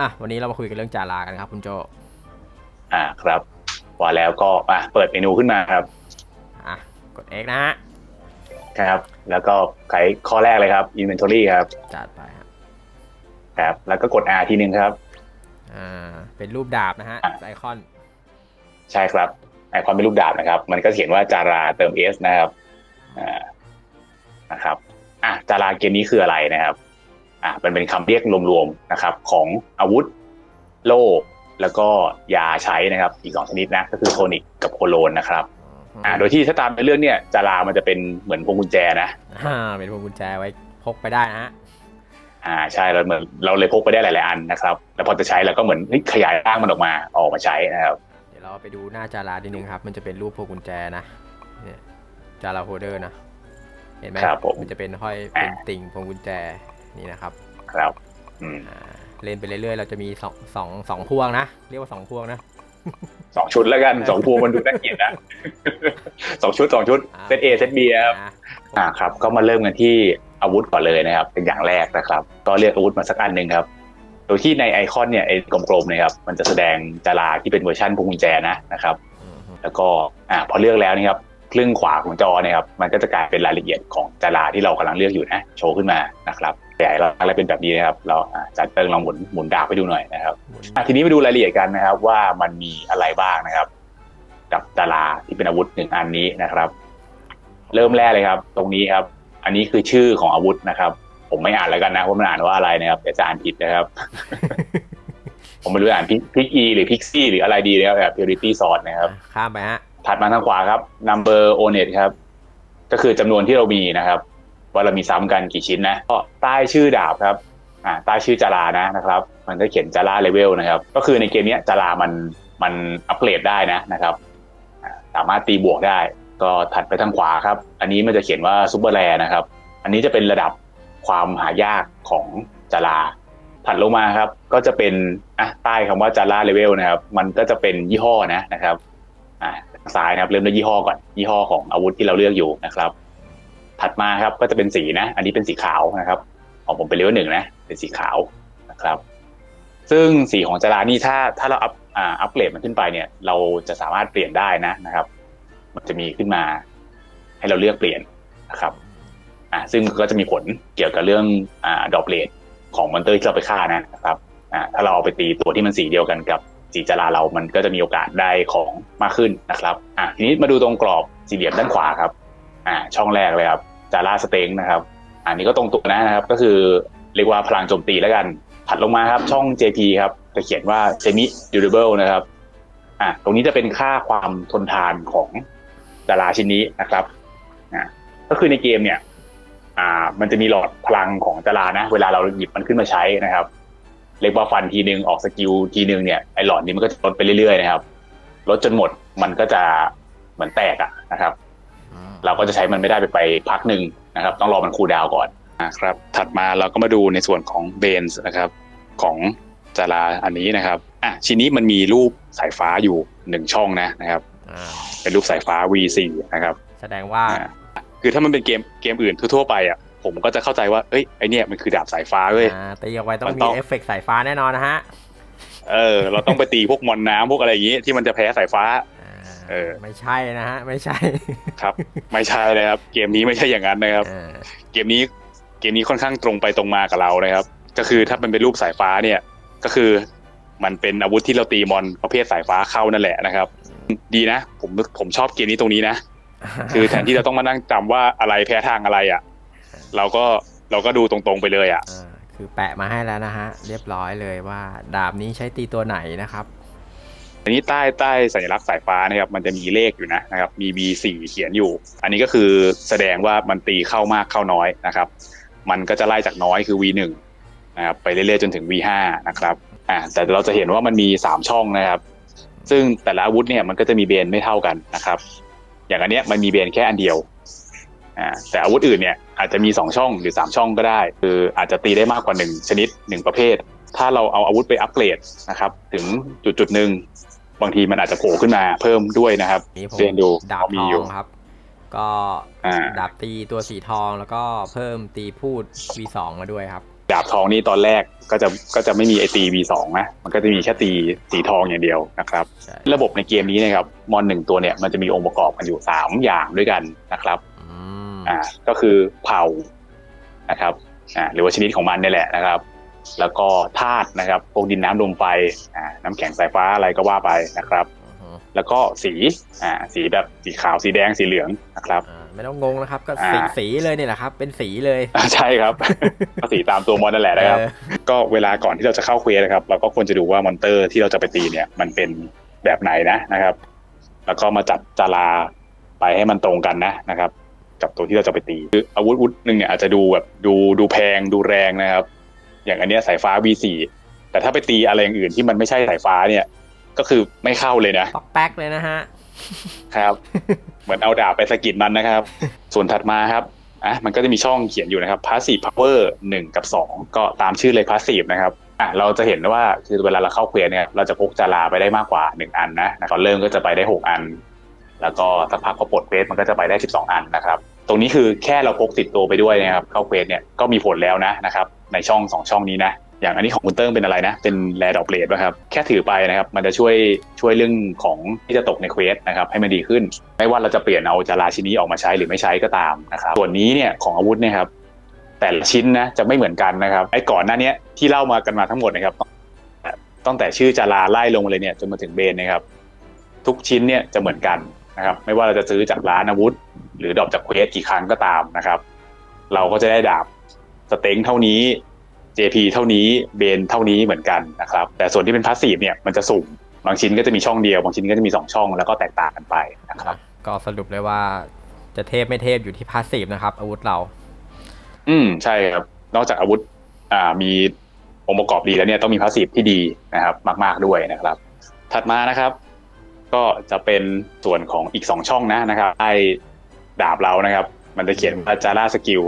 อะวันนี้เรามาคุยกันเรื่องจารากันครับ คุณโจอ่าครับว่าแล้วก็อะเปิดเมนูขึ้นมาครับอะกด X นะฮะครับ แล้วก็ไขข้อแรกเลยครับ inventory ครับจัดไปครับครับ แล้วก็กด R ทีหนึ่งครับ อ่าเป็นรูปดาบนะฮะไอคอนใช่ครับไอคอนเป็นรูปดาบนะครับ มันก็เขียนว่าจาราเติม S นะครับอ่านะครับอะจาราเกมนี้คืออะไรนะครับ อะมันเป็นคำเรียกรวมๆนะครับของอาวุธโล่แล้วก็ยาใช้นะครับ อีกสองชนิดนะก็คือโทนิกกับโคโลนนะครับอ่าโดยที่ถ้าตามในเรื่องเนี่ยจารามันจะเป็นเหมือนพวงกุญแจนะอ่าเป็นพวงกุญแจไว้พกไปได้นะฮะอ่าใช่เราเหมือนเราเลยพกไปได้หลายๆอันนะครับแล้วพอจะใช้เราก็เหมือนเฮ้ยขยายร่างมันออกมาออกมาใช้นะครับเดี๋ยวเราไปดูหน้าจาราดีนึงครับ มันจะเป็นรูปพวงกุญแจนะเนี่ยจาราโฮเดอร์นะเห็นไหมครับผมมันจะเป็นห้อยเป็นติ่งพวงกุญแจ นี่นะครับครับอืมอ่าเล่นไปเรื่อยๆ เราจะมีสองสองสองพวงนะ เรียกว่าสองพวงนะ สองชุดแล้วกันสองพวงมันดูน่าเกลียดนะ สองชุดสองชุดอ่าเซตเอเซตบีครับ อ่าอ่าครับก็มาเริ่มกันที่อาวุธก่อนเลยนะครับ เป็นอย่างแรกนะครับ ก็เลือกอาวุธมาสักอันหนึ่งครับ โดยที่ในไอคอนเนี่ยไอ้กลมๆเนะครับมันจะแสดงจาราที่เป็นเวอร์ชันพวงกุญแจนะนะครับ อืมแล้วก็อ่าพอเลือกแล้วนี่ครับครึ่งขวาของจอเนี่ยครับมันก็จะกลายเป็นรายละเอียดของจาราที่เรากำลังเลือกอยู่นะโชว์ขึ้นมานะครับ แต่เราอะไรเป็นแบบนี้นะครับ เราอ่าจัดเติงลองหมุนหมุนดาบไปดูหน่อยนะครับหมุนอะทีนี้มาดูรายละเอียดกันนะครับ ว่ามันมีอะไรบ้างนะครับ กับดาราที่เป็นอาวุธหนึ่งอันนี้นะครับ เริ่มแรกเลยครับ ตรงนี้ครับ อันนี้คือชื่อของอาวุธนะครับ ผมไม่อ่านแล้วกันนะว่ามันอ่านว่าอะไรนะครับเดี๋ยวจะอ่านผิดนะครับ ผมไม่รู้อ่านพิกอีหรือพิกซี่หรืออะไรดีนะครับแบบ purity sword นะครับอะข้ามไปฮะถัดมาทางขวาครับ number onet ครับ ก็คือจำนวนที่เรามีนะครับ ว่าเรามีซ้ำกันกี่ชิ้นนะก็ใต้ชื่อดาบครับอ่าใต้ชื่อจารานะนะครับ มันก็เขียนจาราเลเวลนะครับ ก็คือในเกมนี้จารามันมันอัปเกรดได้นะนะครับสามารถตีบวกได้ ก็ถัดไปทางขวาครับ อันนี้มันจะเขียนว่าซูเปอร์แรนะครับ อันนี้จะเป็นระดับความหายากของจาราถัดลงมาครับ ก็จะเป็นอะใต้คำว่าจาราเลเวลนะครับ มันก็จะเป็นยี่ห้อนะนะครับอ่าซ้ายนะครับ เริ่มด้วยยี่ห้อก่อนยี่ห้อของอาวุธที่เราเลือกอยู่นะครับ ถัดมาครับก็จะเป็นสีนะ อันนี้เป็นสีขาวนะครับ ของผมเป็นเลเวลหนึ่งนะ เป็นสีขาวนะครับ ซึ่งสีของจารานี่ถ้าถ้าเราอัพอ่าอัปเกรดมันขึ้นไปเนี่ย เราจะสามารถเปลี่ยนได้นะนะครับ มันจะมีขึ้นมา ให้เราเลือกเปลี่ยนนะครับอ่าซึ่งก็จะมีผลเกี่ยวกับเรื่องอ่าดอปเลทของมอนเตอร์ที่เราไปฆ่านะครับอ่าถ้าเราเอาไปตีตัวที่มันสีเดียวกันกับสีจราเรามันก็จะมีโอกาสได้ของมากขึ้นนะครับอ่าทีนี้มาดูตรงกรอบสี่เหลี่ยมด้านขวาครับ อ่าช่องแรกเลยครับจาราสเต็งนะครับ อันนี้ก็ตรงตัวนะครับ ก็คือเรียกว่าพลังโจมตีแล้วกันถัดลงมาครับ ช่อง JP ครับจะเขียนว่า semi durable นะครับอ่าตรงนี้จะเป็นค่าความทนทานของดาราชิ้นนี้นะครับอ่าก็คือในเกมเนี่ย อ่า มันจะมีหลอดพลังของจารานะ เวลาเราหยิบมันขึ้นมาใช้นะครับ เรียกว่าฟันทีนึงออกสกิลทีนึงเนี่ยไอหลอดนี้มันก็จะลดไปเรื่อยๆนะครับลดจนหมดมันก็จะเหมือนแตกอะนะครับ เราก็จะใช้มันไม่ได้ไปไปพักหนึ่งนะครับ ต้องรอมันคูลดาวน์ก่อนนะครับ ถัดมาเราก็มาดูในส่วนของเบนส์นะครับของจาราอันนี้นะครับอะชิ้นนี้มันมีรูปสายฟ้าอยู่หนึ่งช่องนะนะครับอ่าเป็นรูปสายฟ้า V4 นะครับแสดงว่าอ่าคือถ้ามันเป็นเกมเกมอื่นทั่วๆไปอะผมก็จะเข้าใจว่าเอ้ยไอเนี่ยมันคือดาบสายฟ้าเว้ยอ่าตีออกไปต้อมังนมีต้องเอฟเฟกต์สายฟ้าแน่นอนนะฮะเออเราต้องไปตีพวกมอนน้ำพวกอะไรอย่างงี้ที่มันจะแพ้สายฟ้าอ่า เออ ไม่ใช่นะฮะ ไม่ใช่ ครับ ไม่ใช่เลยครับ เกมนี้ไม่ใช่อย่างนั้นนะครับอ่าเกมนี้ เกมนี้ค่อนข้างตรงไปตรงมากับเรานะครับ ก็คือถ้ามันเป็นรูปสายฟ้าเนี่ย ก็คือมันเป็นอาวุธที่เราตีมอนประเภทสายฟ้าเข้านั่นแหละนะครับ ดีนะ ผมผมชอบเกมนี้ตรงนี้นะ คือแทนที่เราต้องมานั่งจำว่าอะไรแพ้ทางอะไรอะ เราก็เราก็ดูตรงๆไปเลยอะอ่าคือแปะมาให้แล้วนะฮะ เรียบร้อยเลยว่า ดาบนี้ใช้ตีตัวไหนนะครับ อันนี้ใต้ใต้สัญลักษณ์สายฟ้านะครับมันจะมีเลขอยู่นะนะครับมี B4 เขียนอยู่ อันนี้ก็คือแสดงว่ามันตีเข้ามากเข้าน้อยนะครับ มันก็จะไล่จากน้อยคือ V1 นะครับไปเรื่อยๆจนถึง V5 นะครับอ่าแต่เราจะเห็นว่ามันมีสามช่องนะครับ ซึ่งแต่ละอาวุธเนี่ยมันก็จะมีเบนไม่เท่ากันนะครับ อย่างอันเนี้ยมันมีเบนแค่อันเดียวอ่าแต่อาวุธอื่นเนี่ยอาจจะมีสองช่องหรือสามช่องก็ได้ คืออาจจะตีได้มากกว่าหนึ่งชนิดหนึ่งประเภท ถ้าเราเอาอาวุธไปอัปเกรดนะครับถึงจุดจุดหนึ่ง บางทีมันอาจจะโผล่ขึ้นมาเพิ่มด้วยนะครับนี่ผมเรียนดูดาบเขาทมีออยู่งครับ ก็อ่าดาบตีตัวสีทองแล้วก็เพิ่มตีพูด V2 มาด้วยครับ ดาบทองนี่ตอนแรกก็จะก็จะไม่มีไอตี V2 นะมันก็จะมีแค่ตีสีทองอย่างเดียวนะครับใช่ระบบในเกมนี้นะครับมอนหนึ่งตัวเนี่ยมันจะมีองค์ประกอบกันอยู่ 3 อย่างด้วยกันนะครับอืมอ่าก็คือเผ่านะครับอ่าหรือว่าชนิดของมันนี่แหละนะครับ แล้วก็ธาตุนะครับพวกดินน้ำลมไฟอ่าน้ำแข็งสายฟ้าอะไรก็ว่าไปนะครับ อืมแล้วก็สีอ่าสีแบบสีขาวสีแดงสีเหลืองนะครับ อ่าไม่ต้องงงนะครับ ก็อ่า สีสีเลยนี่แหละครับ เป็นสีเลยอ่าใช่ครับ ก็สีตามตัวมอนนั่นแหละนะครับ เออก็เวลาก่อนที่เราจะเข้าเควสนะครับเราก็ควรจะดูว่ามอนเตอร์ที่เราจะไปตีเนี่ยมันเป็นแบบไหนนะนะครับ แล้วก็มาจัดจาราไปให้มันตรงกันนะนะครับ กับตัวที่เราจะไปตีคืออาวุธอาวุธหนึ่งเนี่ยอาจจะดูแบบดูดูแพงดูแรงนะครับ อย่างอันเนี้ยสายฟ้า V4 แต่ถ้าไปตีอะไรอย่างอื่นที่มันไม่ใช่สายฟ้าเนี่ย ก็คือไม่เข้าเลยนะปักแป๊กเลยนะฮะครับ เหมือนเอาดาบไปสะกิดมันนะครับ ส่วนถัดมาครับอะมันก็จะมีช่องเขียนอยู่นะครับ passive power 1 กับ 2 ก็ตามชื่อเลย passive นะครับอะเราจะเห็นว่าคือเวลาเราเข้าเควสเนี่ยเราจะพกจาราไปได้มากกว่า 1 อันนะตอนเริ่มก็จะไปได้ 6 อัน แล้วก็สักพักพอปลดเควสมันก็จะไปได้ 12 อันนะครับ ตรงนี้คือแค่เราพกติดตัวไปด้วยนะครับเข้าเควสเนี่ยก็มีผลแล้วนะนะครับ ในช่อง2ช่องนี้นะอย่างอันนี้ของคุณเติ้งเป็นอะไรนะ เป็นแรดอกเลดนะครับ แค่ถือไปนะครับ มันจะช่วยช่วยเรื่องของที่จะตกในเควสนะครับ ให้มันดีขึ้น ไม่ว่าเราจะเปลี่ยนเอาจาราชิ้นนี้ออกมาใช้หรือไม่ใช้ก็ตามนะครับ ส่วนนี้เนี่ยของอาวุธเนี่ยครับ แต่ละชิ้นนะจะไม่เหมือนกันนะครับ ไอ้ก่อนหน้านี้ที่เล่ามากันมาทั้งหมดนะครับตั้งแต่ชื่อจาราไล่ลงมาเลยเนี่ยจนมาถึงเบนนะครับ ทุกชิ้นเนี่ยจะเหมือนกันนะครับ ไม่ว่าเราจะซื้อจากร้านอาวุธ หรือดรอปจากเควสกี่ครั้งก็ตามนะครับ เราก็จะได้ดาบ สเต็งเท่านี้ JP เท่านี้เบนเท่านี้เหมือนกันนะครับ แต่ส่วนที่เป็นพาสซีฟเนี่ยมันจะสุ่มบางชิ้นก็จะมีช่องเดียว บางชิ้นก็จะมีสองช่องแล้วก็แตกต่างกันไปนะครับ ก็สรุปเลยว่าจะเทพไม่เทพอยู่ที่พาสซีฟนะครับ อาวุธเรา อืมใช่ครับ นอกจากอาวุธ อ่ามีองค์ประกอบดีแล้วเนี่ยต้องมีพาสซีฟที่ดีนะครับ มาก ๆด้วยนะครับ ถัดมานะครับ ก็จะเป็นส่วนของอีกสองช่องนะนะครับไอ้ดาบเรานะครับ มันจะเขียนว่าจาร่าสกิล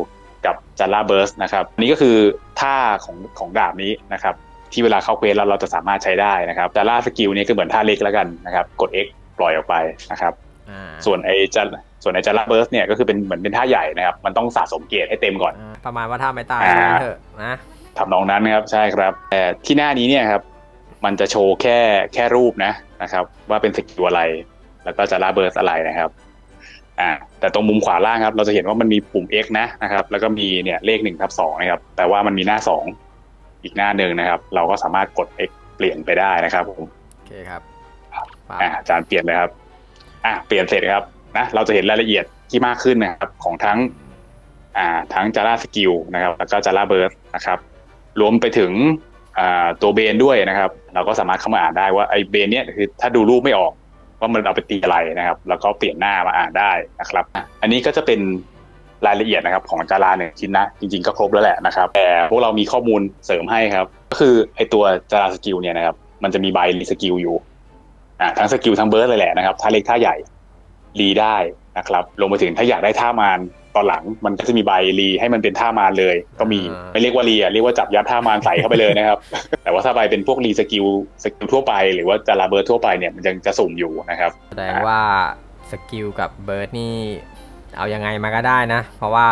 กับจาร่าเบิร์สนะครับอันนี้ก็คือท่าของของดาบนี้นะครับที่เวลาเข้าเควสแล้วเราจะสามารถใช้ได้นะครับจาร่าสกิลเนี่ยก็เหมือนท่าเล็กแล้วกันนะครับกด X ปล่อยออกไปนะครับอ่าส่วนไอ้จาส่วนไอ้จาร่าเบิร์สเนี่ยก็คือเป็นเหมือนเป็นท่าใหญ่นะครับมันต้องสะสมเกียรติให้เต็มก่อนอ่าประมาณว่าถ้าไม่ตายอ่าว่างั้นเถอะนะทำนองนั้นนะครับใช่ครับแต่ที่หน้านี้เนี่ยครับมันจะโชว์แค่แค่รูปนะนะครับว่าเป็นสกิลอะไร แล้วก็จะลาเบิร์สอะไรนะครับ อ่าแต่ตรงมุมขวาล่างครับ เราจะเห็นว่ามันมีปุ่ม X นะนะครับ แล้วก็มีเนี่ยเลขหนึ่งทับสองนะครับ แต่ว่ามันมีหน้าสองอีกหน้าหนึ่งนะครับ เราก็สามารถกด X เปลี่ยนไปได้นะครับผมโอเคครับอ่าอาจารย์เปลี่ยนเลยครับอ่าเปลี่ยนเสร็จครับนะเราจะเห็นรายละเอียดที่มากขึ้นนะครับของทั้งอ่าทั้งจาร่าสกิลนะครับ แล้วก็จาร่าเบิร์สนะครับรวมไปถึงอ่าตัวเบนด้วยนะครับ เราก็สามารถเข้ามาอ่านได้ว่าไอ้เบนเนี่ยคือถ้าดูรูปไม่ออก ว่ามันเอาไปตีอะไรนะครับ แล้วก็เปลี่ยนหน้ามาอ่านได้นะครับ อันนี้ก็จะเป็นรายละเอียดนะครับของจาราหนึ่งชิ้นนะ จริงๆก็ครบแล้วแหละนะครับ แต่พวกเรามีข้อมูลเสริมให้ครับ ก็คือไอ้ตัวจาราสกิลเนี่ยนะครับ มันจะมีใบรีสกิลอยู่อ่าทั้งสกิลทั้งเบิร์ดเลยแหละนะครับท่าเล็กท่าใหญ่รีได้นะครับลงไปถึงถ้าอยากได้ท่ามาน ตอนหลังมันก็จะมีใบรีให้มันเป็นท่ามานเลย ก็มีอ่าไม่เรียกว่ารีอะเรียกว่าจับยัดท่ามานใส่เข้าไปเลยนะครับ แต่ว่าถ้าใบเป็นพวกรีสกิลสกิลทั่วไป หรือว่าจาราเบิร์ดทั่วไปเนี่ยมันยังจะสุ่มอยู่นะครับแสดงว่าสกิลกับเบิร์ดนี่เอายังไงมาก็ได้นะ เพราะว่า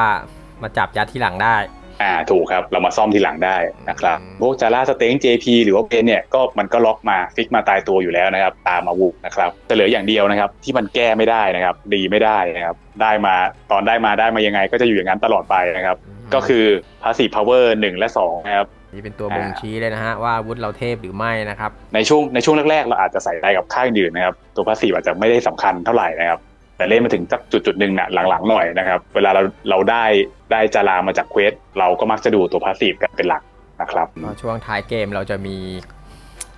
มาจับยัดที่หลังได้ อ่าถูกครับเรามาซ่อมทีหลังได้นะครับอืมพวกจาร่าสเต็ง JP หรือว่าเบนเนี่ยก็มันก็ล็อกมาฟิกมาตายตัวอยู่แล้วนะครับ ตามอาวุธนะครับจะเหลืออย่างเดียวนะครับ ที่มันแก้ไม่ได้นะครับดีไม่ได้นะครับได้มาตอนได้มาได้มายังไง ก็จะอยู่อย่างนั้นตลอดไปนะครับมก็คือ passive power 1และ2นะครับนี่เป็นตัวบ่งชี้เลยนะฮะว่าอาวุธเราเทพหรือไม่นะครับในช่วงในช่วงแรกๆ เราอาจจะใส่ได้กับค่ายอื่นนะครับ ตัว passive อาจจะไม่ได้สำคัญเท่าไหร่นะครับ แต่เล่นมาถึงสักจุดจุดๆหนึ่งน่ะหลังๆหน่อยนะครับ เวลาเราเราได้ได้จารามาจากเควสเราก็มักจะดูตัว passive กันเป็นหลักนะครับก็ช่วงท้ายเกมเราจะมี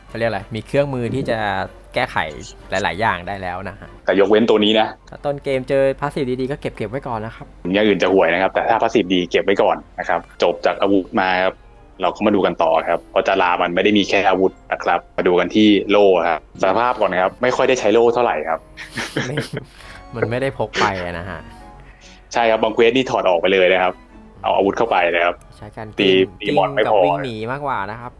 เขาเรียกอะไรมีเครื่องมือที่จะแก้ไขหลาย ๆ อย่างได้แล้วนะฮะแต่ยกเว้นตัวนี้นะถ้าต้นเกมเจอพาสซีฟดีๆก็เก็บเก็บไว้ก่อนนะครับอย่างอื่นจะห่วยนะครับ แต่ถ้าพาสซีฟดีเก็บไว้ก่อนนะครับ จบจากอาวุธมาครับเราก็มาดูกันต่อครับเพราะจารามันไม่ได้มีแค่อาวุธนะครับ มาดูกันที่โล่ครับสารภาพก่อนนะครับ ไม่ค่อยได้ใช้โล่เท่าไหร่ครับไม่มันไม่ได้พกไปอะนะฮะ ใช่ครับบางเควสนี่ถอดออกไปเลยนะครับ เอาอาวุธเข้าไปนะครับ ใช้การตีกิ้งตีกิ้งหมอนไม่กับพอวิ่งหนีมากกว่านะครับ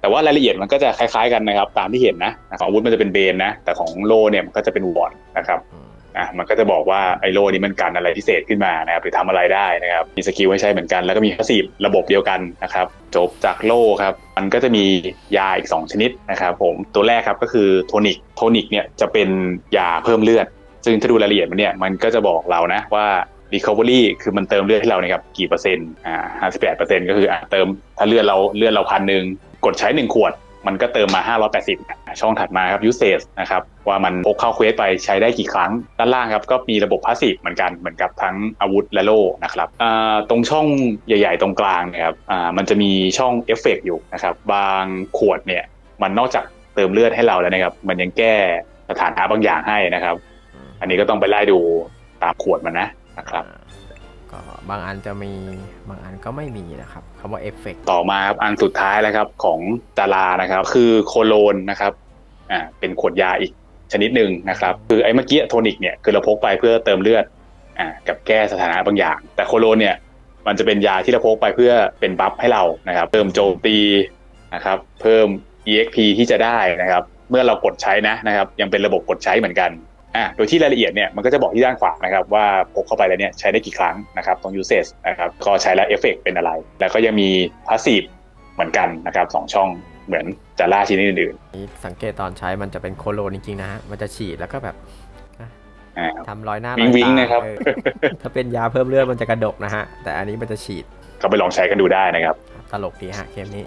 แต่ว่ารายละเอียดมันก็จะคล้ายๆกันนะครับ ตามที่เห็นนะของอาวุธมันจะเป็นเบนนะ แต่ของโล่เนี่ยมันก็จะเป็นวอร์ดนะครับอืมอะมันก็จะบอกว่าไอโลนี้มันกันอะไรพิเศษขึ้นมานะครับหรือทำอะไรได้นะครับมีสกิลให้ใช้เหมือนกัน แล้วก็มีพาสซีฟระบบเดียวกันนะครับ จบจากโลครับ มันก็จะมียาอีก 2 ชนิดนะครับผมตัวแรกครับก็คือโทนิกโทนิกเนี่ยจะเป็นยาเพิ่มเลือด ซึ่งถ้าดูรายละเอียดมันเนี่ยมันก็จะบอกเรานะว่า recovery คือมันเติมเลือดให้เราเนี่ยครับกี่เปอร์เซ็นต์อ่าห้าสิบแปดเปอร์เซ็นต์ก็คืออะเติมถ้าเลือดเราเลือดเราพันหนึ่งกดใช้หนึ่งขวด มันก็เติมมา 580อะช่องถัดมาครับ usage นะครับว่ามันพกเข้าเควสไปใช้ได้กี่ครั้ง ด้านล่างครับก็มีระบบพาสซีฟเหมือนกันเหมือนกับทั้งอาวุธและโล่นะครับตรงช่องใหญ่ ๆ ตรงกลางนะครับอ่ามันจะมีช่องเอฟเฟกอยู่นะครับบางขวดเนี่ยมันนอกจากเติมเลือดให้เราแล้วนะครับมันยังแก้สถานะบางอย่างให้นะครับ อันนี้ก็ต้องไปไล่ดูตามขวดมันนะนะครับก็บางอันจะมีบางอันก็ไม่มีนะครับคำว่าเอฟเฟกต่อมาครับอันสุดท้ายแล้วครับของจารานะครับ คือโคโลนนะครับอ่าเป็นขวดยาอีกชนิดหนึ่งนะครับ คือไอ้เมื่อกี้โทนิกเนี่ยคือเราพกไปเพื่อเติมเลือดอ่ากับแก้สถานะบางอย่าง แต่โคโลนเนี่ยมันจะเป็นยาที่เราพกไปเพื่อเป็นบัฟให้เรานะครับ เพิ่มโจมตีนะครับเพิ่ม exp ที่จะได้นะครับ เมื่อเรากดใช้นะนะครับ ยังเป็นระบบกดใช้เหมือนกัน อ่าโดยที่รายละเอียดเนี่ยมันก็จะบอกที่ด้านขวานะครับว่าพกเข้าไปแล้วเนี่ยใช้ได้กี่ครั้งนะครับตรง usage นะครับก็ใช้แล้วเอฟเฟกเป็นอะไร แล้วก็ยังมี passive เหมือนกันนะครับสองช่องเหมือนจาร่าชนิดอื่นนี่สังเกตตอนใช้มันจะเป็นโคโลนจริงๆนะฮะมันจะฉีดแล้วก็แบบๆอ่าทำรอยหน้าวิงรอยวิงตานะครับเออถ้าเป็นยาเพิ่มเลือดมันจะกระดกนะฮะแต่อันนี้มันจะฉีดก็ไปลองใช้กันดูได้นะครับ ตลกดีฮะเกมนี้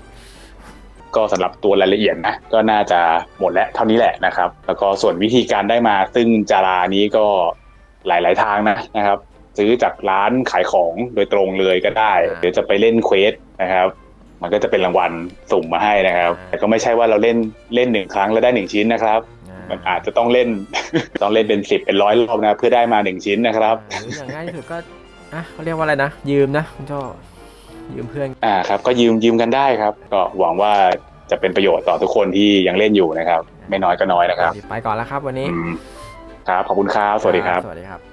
ก็สำหรับตัวรายละเอียดนะก็น่าจะหมดแล้วเท่านี้แหละนะครับ แล้วก็ส่วนวิธีการได้มา ซึ่งจารานี้ก็หลาย ๆ ทางนะนะครับ ซื้อจากร้านขายของโดยตรงเลยก็ได้อ่าหรือจะไปเล่นเควสนะครับ มันก็จะเป็นรางวัลสุ่มมาให้นะครับอ่าแต่ก็ไม่ใช่ว่าเราเล่นเล่นหนึ่งครั้งแล้วได้หนึ่งชิ้นนะครับมันอาจจะต้องเล่นต้องเล่นเป็นสิบเป็นร้อยรอบนะเพื่อได้มาหนึ่งชิ้นนะครับอ่าหรืออย่างง่ายที่สุดก็อะเขาเรียกว่าอะไรนะ ยืมนะคุณโจ ยืมเพื่อน อ่าครับก็ยืมยืมกันได้ครับ ก็หวังว่าจะเป็นประโยชน์ต่อทุกคนที่ยังเล่นอยู่นะครับ ไม่น้อยก็น้อยนะครับ ไปก่อนแล้วครับวันนี้อืมครับขอบคุณครับสวัสดีครับ สวัสดีครับ